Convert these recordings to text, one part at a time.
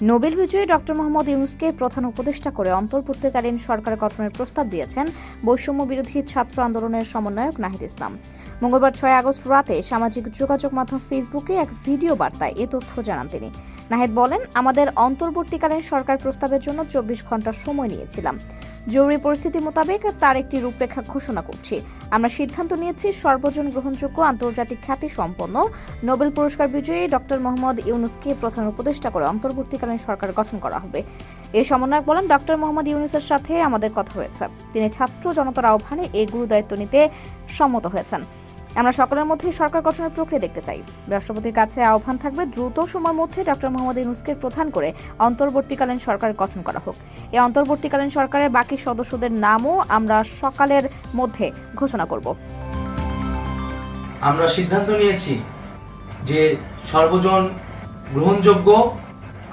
Nobel বিজয়ী doctor Mohammad ইউনুসকে প্রধান উপদেষ্টা করে অন্তর্বর্তীকালীন সরকার গঠনের প্রস্তাব দিয়েছেন বৈষম্য বিরোধী ছাত্র আন্দোলনের সমন্বয়ক নাহিদ ইসলাম। মঙ্গলবার ছয় আগস্ট রাতে সামাজিক যোগাযোগ মাধ্যম ফেসবুকে এক ভিডিও বার্তায় এ তথ্য জানান তিনি। নাহিদ বলেন, আমাদের অন্তর্বর্তীকালীন সরকার প্রস্তাবের জন্য চব্বিশ ঘণ্টা সময় নিয়েছিলাম। জরুরি পরিস্থিতি মোতাবেক তার একটি রূপরেখা ঘোষণা করছি। আমরা সিদ্ধান্ত নিয়েছি সর্বজন গ্রহণযোগ্য আন্তর্জাতিক খ্যাতি সম্পন্ন নোবেল পুরস্কার বিজয়ী ডক্টর মোহাম্মদ ইউনুসকে প্রধান উপদেষ্টা করে অন্তর্বর্তীকালীন সরকার গঠন করা হবে। এই সমন্বয়ক বলেন, ডক্টর মোহাম্মদ ইউনুসের সাথে আমাদের কথা হয়েছে। তিনি ছাত্র জনতার আহ্বানে এই গুরুদায়িত্ব নিতে সম্মত হয়েছেন। আমরা সকলের মধ্যেই সরকার গঠনের প্রক্রিয়া দেখতে চাই। রাষ্ট্রপতির কাছে আহ্বান থাকবে, দ্রুত সময়ের মধ্যে ডক্টর মোহাম্মদ ইউনুসকে প্রধান করে অন্তর্বর্তীকালীন সরকার গঠন করা হোক। এই অন্তর্বর্তীকালীন সরকারের বাকি সদস্যদের নামও আমরা সকালের মধ্যে ঘোষণা করব। আমরা সিদ্ধান্ত নিয়েছি যে সর্বজন গ্রহণযোগ্য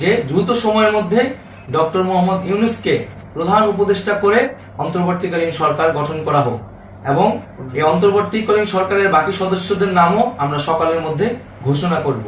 যে দ্রুত সময়ের মধ্যে ডক্টর মোহাম্মদ ইউনুসকে প্রধান উপদেষ্টা করে অন্তর্বর্তীকালীন সরকার গঠন করা হোক। এবং এই অন্তর্বর্তীকালীন সরকারের বাকি সদস্যদের নামও আমরা সকালের মধ্যে ঘোষণা করব।